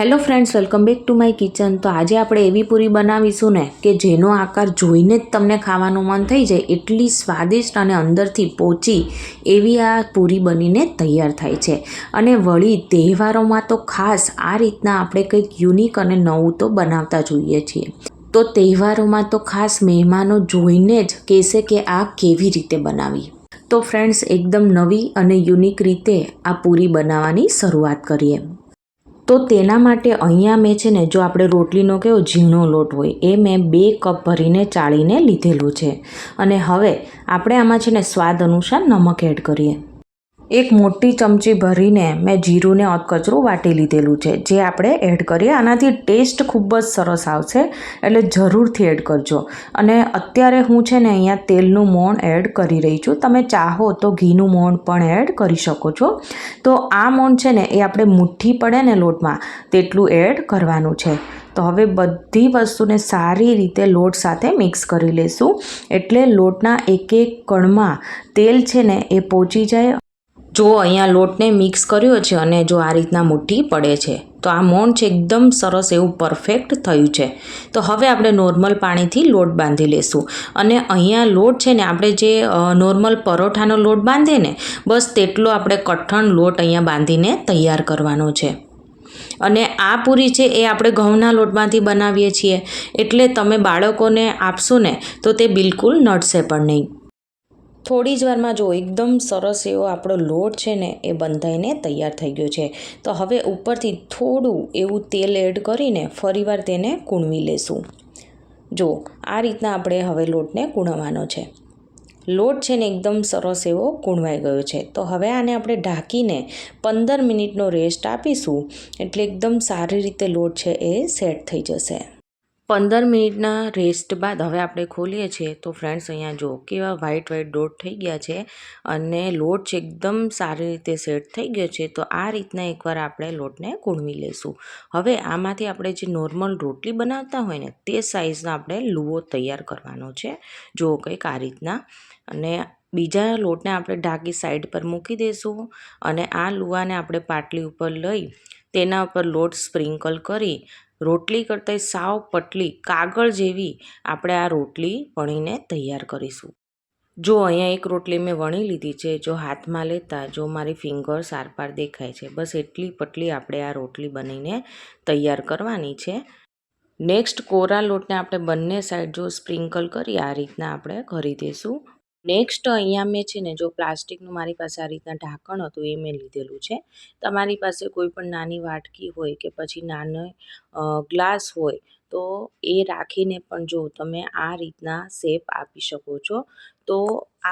Hello friends welcome back to my kitchen તો આજે આપણે એવી પૂરી બનાવીશું ને કે જેનો આકાર જોઈને જ તમને ખાવાનું મન થઈ જાય, એટલી સ્વાદિષ્ટ અને અંદરથી પોચી એવી આ પૂરી બનીને તૈયાર થાય છે. અને વળી તહેવારોમાં તો ખાસ આ રીતના આપણે કંઈક યુનિક અને નવું તો બનાવતા જોઈએ છીએ. તો તહેવારોમાં તો ખાસ મહેમાનો જોઈને જ કહેશે કે આ કેવી રીતે બનાવી. તો ફ્રેન્ડ્સ એકદમ નવી અને યુનિક રીતે આ પૂરી બનાવવાની શરૂઆત કરીએ. તો તેના માટે અહીંયા મેં છે ને, જો આપણે રોટલીનો કેવો ઝીણો લોટ હોય, એ મેં બે કપ ભરીને ચાળીને લીધેલું છે. અને હવે આપણે આમાં છે ને સ્વાદ અનુસાર નમક એડ કરીએ. એક મોટી ચમચી ભરીને મેં જીરુંને અધકચરું વાટી લીધેલું છે. જે આપણે એડ કરીએ, આનાથી ટેસ્ટ ખૂબ જ સરસ આવશે, એટલે જરૂરથી એડ કરજો. અને અત્યારે હું છે ને અહીંયા તેલનું મોણ એડ કરી રહી છું. તમે ચાહો તો ઘીનું મોણ પણ એડ કરી શકો છો. તો આ મોણ છે ને એ આપણે મુઠ્ઠી પડે ને લોટમાં, તેટલું એડ કરવાનું છે. તો હવે બધી વસ્તુને સારી રીતે લોટ સાથે મિક્સ કરી લેશું, એટલે લોટના એક એક કણમાં તેલ છે ને એ પહોંચી જાય જો અહીંયા લોટને મિક્સ કર્યો છે અને જો આ રીતના મુઠ્ઠી પડે છે, તો આ મોણ છે એકદમ સરસ એવું પરફેક્ટ થયું છે. તો હવે આપણે નોર્મલ પાણીથી લોટ બાંધી લેશું. અને અહીંયા લોટ છે ને, આપણે જે નોર્મલ પરોઠાનો લોટ બાંધીએ ને, બસ તેટલો આપણે કઠણ લોટ અહીંયા બાંધીને તૈયાર કરવાનો છે. અને આ પૂરી છે એ આપણે ઘઉંના લોટમાંથી બનાવીએ છીએ. એટલે તમે બાળકોને આપશો ને, તો તે બિલકુલ નડશે પણ નહીં. થોડી જ વારમાં જો એકદમ સરસ એવો આપણો લોટ છે ને, એ બંધાઈને તૈયાર થઈ ગયો છે. તો હવે ઉપરથી થોડું એવું તેલ એડ કરીને ફરીવાર તેને કૂણવી લેશું. જો, આ રીતના આપણે હવે લોટને કૂણવાનો છે. લોટ છે ને એકદમ સરસ એવો કૂણવાઈ ગયો છે. તો હવે આને આપણે ઢાંકીને પંદર મિનિટનો રેસ્ટ આપીશું. એટલે એકદમ સારી રીતે લોટ છે એ સેટ થઈ જશે. પંદર મિનિટના રેસ્ટ બાદ હવે આપણે ખોલીએ છીએ તો ફ્રેન્ડ્સ અહીંયા જો કેવા વ્હાઈટ વ્હાઈટ ડોટ થઈ ગયા છે અને લોટ છે એકદમ સારી રીતે સેટ થઈ ગયો છે, તો આ રીતના એકવાર આપણે લોટને કૂણવી લઈશું. હવે આમાંથી આપણે જે નોર્મલ રોટલી બનાવતા હોય ને, તે સાઇઝનો આપણે લુવો તૈયાર કરવાનો છે. જો કંઈક આ રીતના. અને બીજા લોટને આપણે ઢાંકી સાઈડ પર મૂકી દઈશું અને આ લુવાને આપણે પાટલી ઉપર લઈ તેના ઉપર લોટ સ્પ્રિંકલ કરી રોટલી કરતાં સાવ પટલી કાગળ જેવી આપણે આ રોટલી વણીને તૈયાર કરીશું. જો અહીંયા એક રોટલી મેં વણી લીધી છે, જો હાથમાં લેતા, જો મારી ફિંગર્સ આરપાર દેખાય છે, બસ એટલી પટલી આપણે આ રોટલી બનીને તૈયાર કરવાની છે. નેક્સ્ટ કોરા લોટને આપણે બંને સાઈડ જો સ્પ્રિંકલ કરી આ રીતના આપણે કરી દઈશું નેક્સ્ટ અહીંયા મેં છે ને, જો પ્લાસ્ટિકનું મારી પાસે આ રીતના ઢાંકણ હતું, એ મેં લીધેલું છે. તમારી પાસે કોઈ પણ નાની વાટકી હોય કે પછી નાનો ગ્લાસ હોય, તો એ રાખીને પણ જો તમે આ રીતના શેપ આપી શકો છો. તો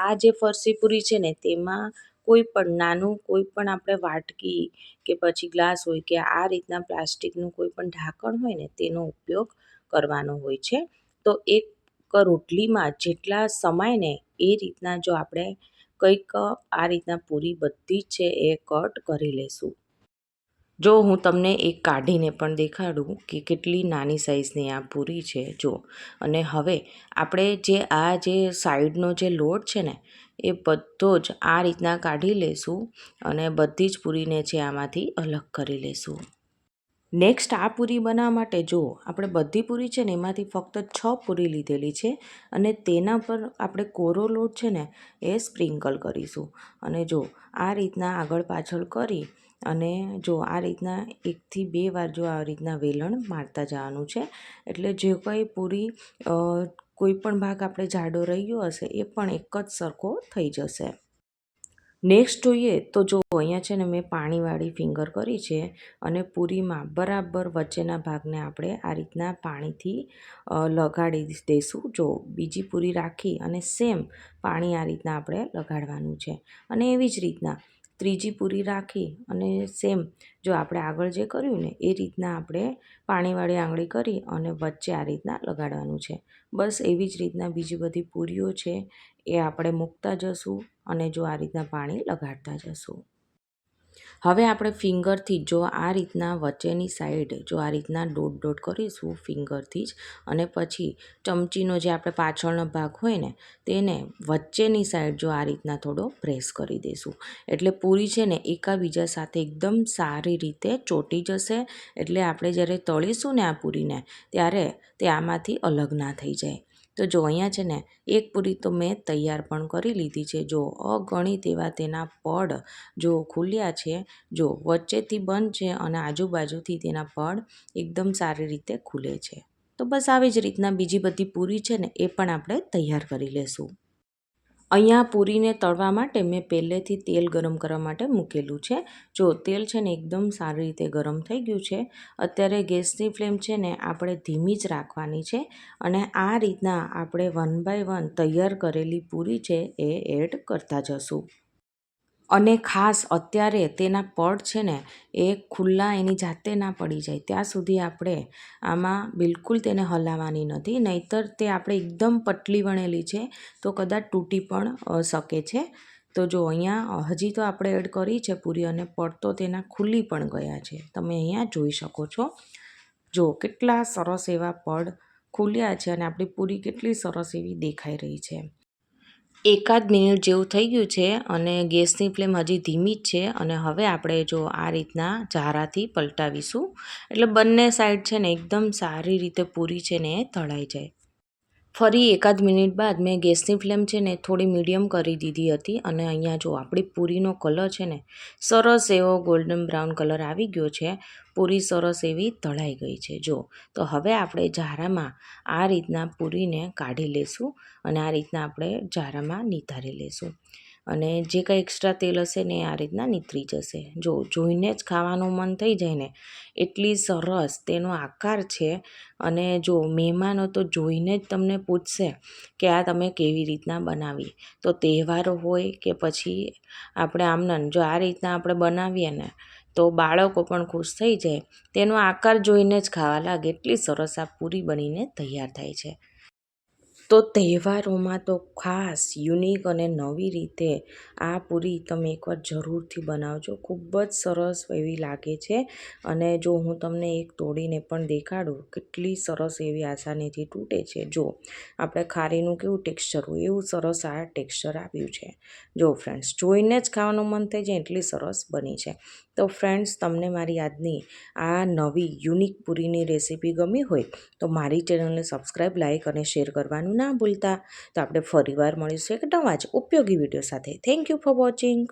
આ જે ફરસી પૂરી છે ને, તેમાં કોઈ પણ નાનું, કોઈ પણ આપણે વાટકી કે પછી ગ્લાસ હોય કે આ રીતના પ્લાસ્ટિકનું કોઈ પણ ઢાંકણ હોય ને, તેનો ઉપયોગ કરવાનો હોય છે. તો એક રોટલીમાં જેટલા સમાય ને એ રીતના જો આપણે કંઈક આ રીતના પૂરી બધી જ છે એ કટ કરી લઈશું જો હું તમને એક કાઢીને પણ દેખાડું કે કેટલી નાની સાઇઝની આ પૂરી છે, જો. અને હવે આપણે જે આ જે સાઈડનો જે લોટ છે ને, એ બધો જ આ રીતના કાઢી લઈશું અને બધી જ પૂરીને છે આમાંથી અલગ કરી લઈશું નેક્સ્ટ આ પૂરી બનાવવા માટે જો આપણે બધી પૂરી છે ને એમાંથી ફક્ત છ પૂરી લીધેલી છે અને તેના પર આપણે કોરો લોટ છે ને એ સ્પ્રિંકલ કરીશું. અને જો આ રીતના આગળ પાછળ કરી અને જો આ રીતના એકથી બે વાર જો આ રીતના વેલણ મારતા જવાનું છે, એટલે જે કંઈ પૂરી કોઈ પણ ભાગ આપણે જાડો રહ્યો હશે એ પણ એક જ સરખો થઈ જશે. નેક્સ્ટ જોઈએ તો જો અહીંયા છે ને મેં પાણીવાળી ફિંગર કરી છે અને પૂરીમાં બરાબર વચ્ચેના ભાગને આપણે આ રીતના પાણીથી લગાડી દઈશું જો બીજી પૂરી રાખી અને સેમ પાણી આ રીતના આપણે લગાડવાનું છે. અને એવી જ રીતના ત્રીજી પૂરી રાખી અને સેમ જો આપણે આગળ જે કર્યું ને, એ રીતના આપણે પાણીવાળી આંગળી કરી અને વચ્ચે આ રીતના લગાડવાનું છે. બસ એવી જ રીતના બીજી બધી પૂરીઓ છે, એ આપણે મૂકતા જશું અને જો આ રીતના પાણી લગાડતા જશું. હવે આપણે ફિંગરથી જો આ રીતના વચ્ચેની સાઈડ જો આ રીતના ડોટ ડોટ કરીશું ફિંગરથી જ અને પછી ચમચીનો જે આપણે પાછળનો ભાગ હોય ને, તેને વચ્ચેની સાઈડ જો આ રીતના થોડો પ્રેસ કરી દઈશું. એટલે પૂરી છે ને એકાબીજા સાથે એકદમ સારી રીતે ચોટી જશે. એટલે આપણે જ્યારે તળીશું ને આ પૂરીને, ત્યારે તે આમાંથી અલગ ના થઈ જાય. તો જો અહીંયા છે ને, એક પૂરી તો મેં તૈયાર પણ કરી લીધી છે. જો અગણિત એવા તેના પડ જો ખુલ્યા છે, જો વચ્ચેથી બંધ છે અને આજુબાજુથી તેના પડ એકદમ સારી રીતે ખુલે છે. તો બસ આવી જ રીતના બીજી બધી પૂરી છે ને, એ પણ આપણે તૈયાર કરી લેશું. અહીંયા પૂરીને તળવા માટે મેં પહેલેથી તેલ ગરમ કરવા માટે મૂકેલું છે. જો તેલ છે ને એકદમ સારી રીતે ગરમ થઈ ગયું છે, અત્યારે ગેસની ફ્લેમ છે ને આપણે ધીમી જ રાખવાની છે અને આ રીતના આપણે વન બાય વન તૈયાર કરેલી પૂરી છે એ એડ કરતા જશું. અને ખાસ અત્યારે તેના પડ છે ને, એ ખુલ્લા એની જાતે ના પડી જાય. ત્યાં સુધી આપણે આમાં બિલકુલ તેને હલાવવાની નથી. નહીંતર તે આપણે એકદમ પટલી વણેલી છે, તો કદાચ તૂટી પણ શકે છે. તો જો અહીંયા હજી તો આપણે એડ કરી છે પૂરી અને પડ તો તેના ખુલ્લી પણ ગયા છે. તમે અહીંયા જોઈ શકો છો. જો કેટલા સરસ એવા પડ ખુલ્યા છે અને આપણી પૂરી કેટલી સરસ એવી દેખાઈ રહી છે. એકાદ મિનિટ જેવું થઈ ગયું છે અને ગેસની ફ્લેમ હજી ધીમી જ છે અને હવે આપણે જો આ રીતના ઝારાથી પલટાવીશું. એટલે બંને સાઈડ છે ને એકદમ સારી રીતે પૂરી છે ને એ તળાઈ જાય. ફરી એકાદ મિનિટ બાદ મેં ગેસની ફ્લેમ છે ને થોડી મીડિયમ કરી દીધી હતી અને અહીંયા જો આપણી પૂરીનો કલર છે ને સરસ એવો ગોલ્ડન બ્રાઉન કલર આવી ગયો છે. પૂરી સરસ એવી તળાઈ ગઈ છે. જો, તો હવે આપણે ઝારામાં આ રીતના પૂરીને કાઢી લેશું અને આ રીતના આપણે જારામાં નિતારી લેશું. અને જે કંઈ એક્સ્ટ્રા તેલ હશે ને એ આ રીતના નીતરી જશે. જો જોઈને જ ખાવાનું મન થઈ જાય ને, એટલી સરસ તેનો આકાર છે. અને જો મહેમાનો તો જોઈને જ તમને પૂછશે કે આ તમે કેવી રીતના બનાવી. તો તહેવારો હોય કે પછી આપણે આમનન જો આ રીતના આપણે બનાવીએ ને, તો બાળકો પણ ખુશ થઈ જાય. તેનો આકાર જોઈને જ ખાવા લાગે. એટલી સરસ આ પૂરી બનીને તૈયાર થાય છે. તો તહેવારોમાં તો ખાસ યુનિક અને નવી રીતે આ પૂરી તમે એકવાર જરૂરથી બનાવજો. ખૂબ જ સરસ એવી લાગે છે. અને જો હું તમને એક તોડીને પણ દેખાડું, કેટલી સરસ એવી આસાનીથી તૂટે છે. જો, આપણે ખારીનું કેવું ટેક્સચર હોય, એવું સરસ આ ટેક્સચર આવ્યું છે. જો ફ્રેન્ડ્સ, જોઈને જ ખાવાનું મન થઈ જાય, એટલી સરસ બની છે. તો ફ્રેન્ડ્સ, તમને મારી આજની આ નવી, યુનિક પૂરીની રેસીપી ગમી હોય, તો મારી ચેનલને સબસ્ક્રાઈબ લાઇક અને શેર કરવાનું ના ભૂલતા. તો આપણે ફરીવાર મળીશું એક નવા જ ઉપયોગી વીડિયો સાથે. Thank you for watching